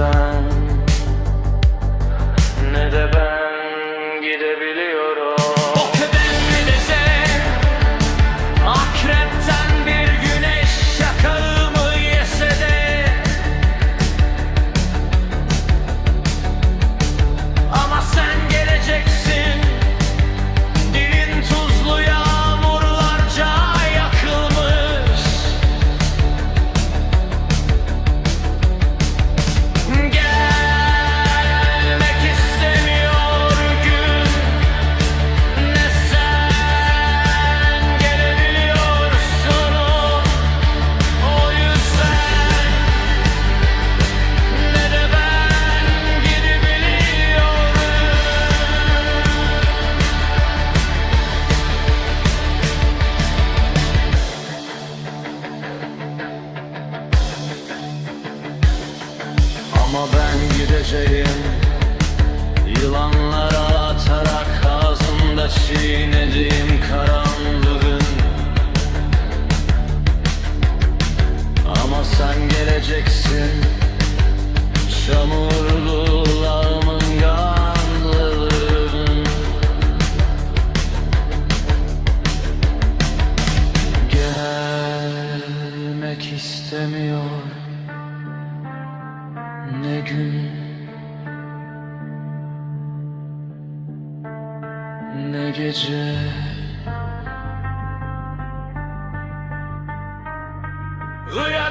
time Ama ben gideceğim. Yılanlara atarak ağzımda çiğnediğim karanlığın. Ama sen geleceksin. Çamurlu lağımın yanlığın. Gelmek istemiyor ne gün? Ne gece? Uyan